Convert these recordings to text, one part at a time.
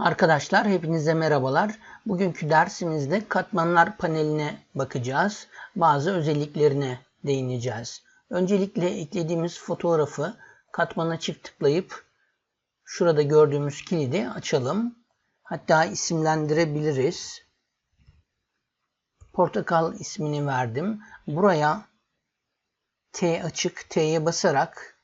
Arkadaşlar hepinize merhabalar. Bugünkü dersimizde katmanlar paneline bakacağız. Bazı özelliklerine değineceğiz. Öncelikle eklediğimiz fotoğrafı katmana çift tıklayıp şurada gördüğümüz kilidi açalım. Hatta isimlendirebiliriz. Portakal ismini verdim. Buraya T açık T'ye basarak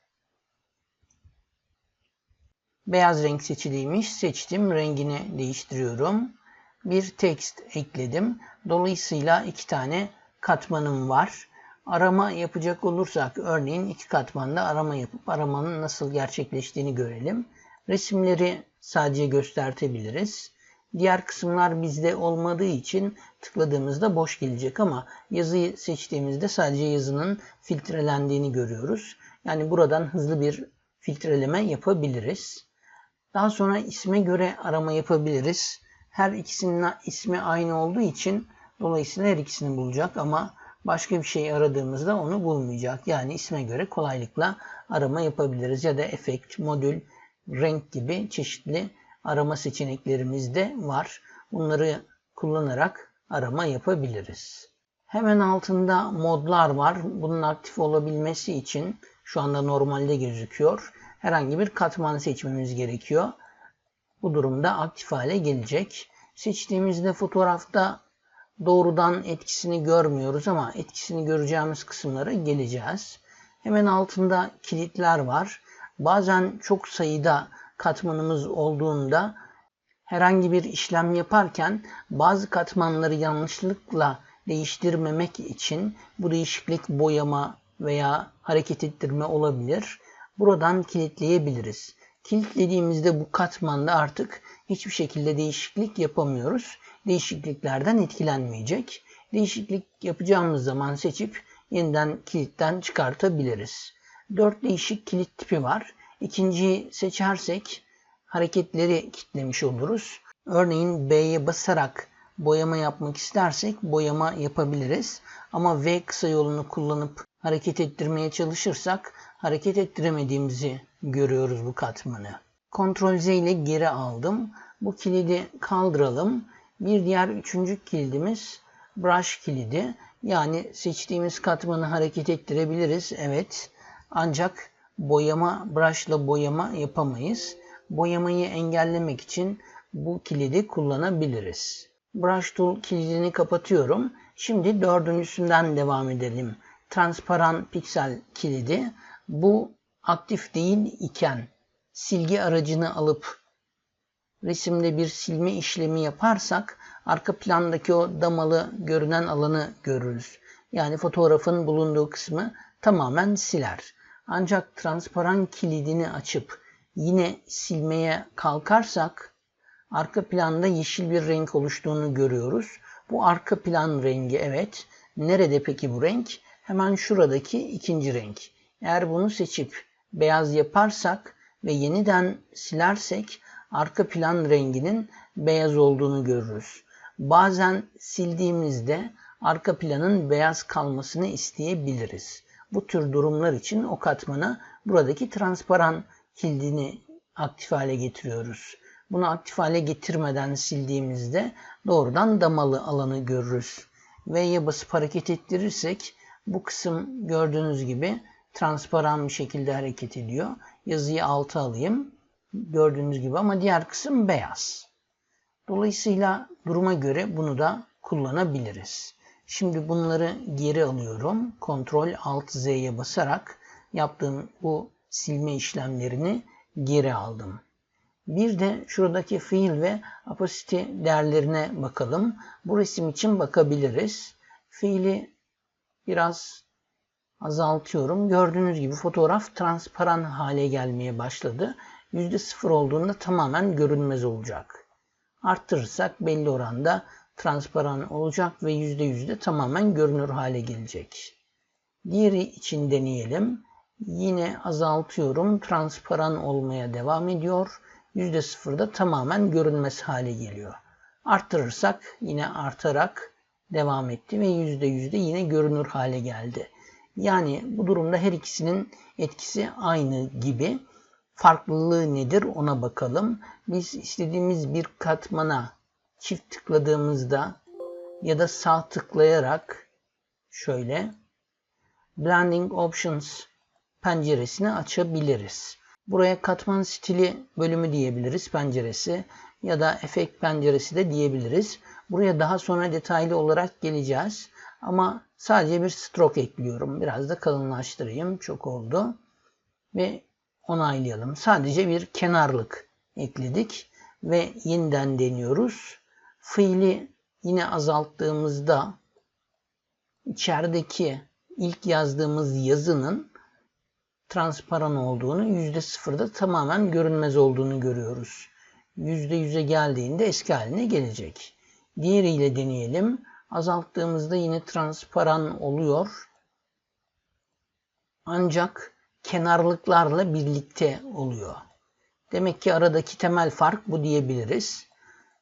Beyaz renk seçiliymiş. Seçtim. Rengini değiştiriyorum. Bir text ekledim. Dolayısıyla iki tane katmanım var. Arama yapacak olursak örneğin iki katmanda arama yapıp aramanın nasıl gerçekleştiğini görelim. Resimleri sadece göstertebiliriz. Diğer kısımlar bizde olmadığı için tıkladığımızda boş gelecek ama yazıyı seçtiğimizde sadece yazının filtrelendiğini görüyoruz. Yani buradan hızlı bir filtreleme yapabiliriz. Daha sonra isme göre arama yapabiliriz. Her ikisinin ismi aynı olduğu için dolayısıyla her ikisini bulacak ama başka bir şey aradığımızda onu bulmayacak. Yani isme göre kolaylıkla arama yapabiliriz ya da efekt, modül, renk gibi çeşitli arama seçeneklerimiz de var. Bunları kullanarak arama yapabiliriz. Hemen altında modlar var. Bunun aktif olabilmesi için şu anda normalde gözüküyor herhangi bir katman seçmemiz gerekiyor. Bu durumda aktif hale gelecek. Seçtiğimizde fotoğrafta doğrudan etkisini görmüyoruz ama etkisini göreceğimiz kısımlara geleceğiz. Hemen altında kilitler var. Bazen çok sayıda katmanımız olduğunda herhangi bir işlem yaparken bazı katmanları yanlışlıkla değiştirmemek için bu değişiklik boyama veya hareket ettirme olabilir buradan kilitleyebiliriz. Kilitlediğimizde bu katmanda artık hiçbir şekilde değişiklik yapamıyoruz. Değişikliklerden etkilenmeyecek. Değişiklik yapacağımız zaman seçip yeniden kilitten çıkartabiliriz. Dört değişik kilit tipi var. İkinciyi seçersek hareketleri kilitlemiş oluruz. Örneğin B'ye basarak boyama yapmak istersek boyama yapabiliriz. Ama V kısa yolunu kullanıp hareket ettirmeye çalışırsak hareket ettiremediğimizi görüyoruz bu katmanı. Ctrl Z ile geri aldım. Bu kilidi kaldıralım. Bir diğer üçüncü kilidimiz brush kilidi. Yani seçtiğimiz katmanı hareket ettirebiliriz. Evet. Ancak boyama, brush ile boyama yapamayız. Boyamayı engellemek için bu kilidi kullanabiliriz. Brush Tool kilidini kapatıyorum. Şimdi dördüncüsünden devam edelim. Transparan piksel kilidi. Bu aktif değil iken silgi aracını alıp resimde bir silme işlemi yaparsak arka plandaki o damalı görünen alanı görürüz. Yani fotoğrafın bulunduğu kısmı tamamen siler. Ancak transparan kilidini açıp yine silmeye kalkarsak arka planda yeşil bir renk oluştuğunu görüyoruz. Bu arka plan rengi evet. Nerede peki bu renk? Hemen şuradaki ikinci renk. Eğer bunu seçip beyaz yaparsak ve yeniden silersek arka plan renginin beyaz olduğunu görürüz. Bazen sildiğimizde arka planın beyaz kalmasını isteyebiliriz. Bu tür durumlar için o katmana buradaki transparan kilidini aktif hale getiriyoruz. Bunu aktif hale getirmeden sildiğimizde doğrudan damalı alanı görürüz. V'ye basıp hareket ettirirsek bu kısım gördüğünüz gibi transparan bir şekilde hareket ediyor. Yazıyı alta alayım. Gördüğünüz gibi ama diğer kısım beyaz. Dolayısıyla duruma göre bunu da kullanabiliriz. Şimdi bunları geri alıyorum. Ctrl Alt Z'ye basarak yaptığım bu silme işlemlerini geri aldım. Bir de şuradaki fiil ve opacity değerlerine bakalım. Bu resim için bakabiliriz. Fiili biraz azaltıyorum. Gördüğünüz gibi fotoğraf transparan hale gelmeye başladı. %0 olduğunda tamamen görünmez olacak. Arttırırsak belli oranda transparan olacak ve %100 de tamamen görünür hale gelecek. Diğeri için deneyelim. Yine azaltıyorum. Transparan olmaya devam ediyor. %0'da tamamen görünmez hale geliyor. Arttırırsak yine artarak devam etti ve %100'de yine görünür hale geldi. Yani bu durumda her ikisinin etkisi aynı gibi. farklılığı nedir ona bakalım. Biz istediğimiz bir katmana çift tıkladığımızda ya da sağ tıklayarak şöyle Blending Options penceresini açabiliriz. Buraya katman stili bölümü diyebiliriz penceresi ya da efekt penceresi de diyebiliriz. Buraya daha sonra detaylı olarak geleceğiz. Ama sadece bir stroke ekliyorum. Biraz da kalınlaştırayım. Çok oldu. Ve onaylayalım. Sadece bir kenarlık ekledik. Ve yeniden deniyoruz. Fiili yine azalttığımızda içerideki ilk yazdığımız yazının transparan olduğunu, %0'da tamamen görünmez olduğunu görüyoruz. %100'e geldiğinde eski haline gelecek. Diğeriyle deneyelim. Azalttığımızda yine transparan oluyor. Ancak kenarlıklarla birlikte oluyor. Demek ki aradaki temel fark bu diyebiliriz.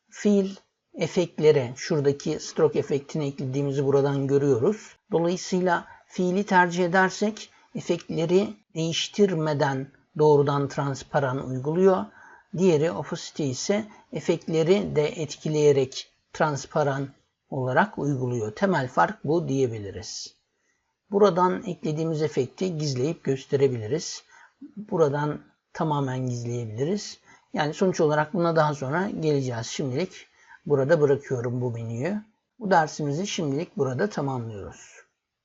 Fiil efektlere, şuradaki stroke efektini eklediğimizi buradan görüyoruz. Dolayısıyla fiili tercih edersek efektleri değiştirmeden doğrudan transparan uyguluyor. Diğeri opacity ise efektleri de etkileyerek transparan olarak uyguluyor. Temel fark bu diyebiliriz. Buradan eklediğimiz efekti gizleyip gösterebiliriz. Buradan tamamen gizleyebiliriz. Yani sonuç olarak buna daha sonra geleceğiz. Şimdilik burada bırakıyorum bu menüyü. Bu dersimizi şimdilik burada tamamlıyoruz.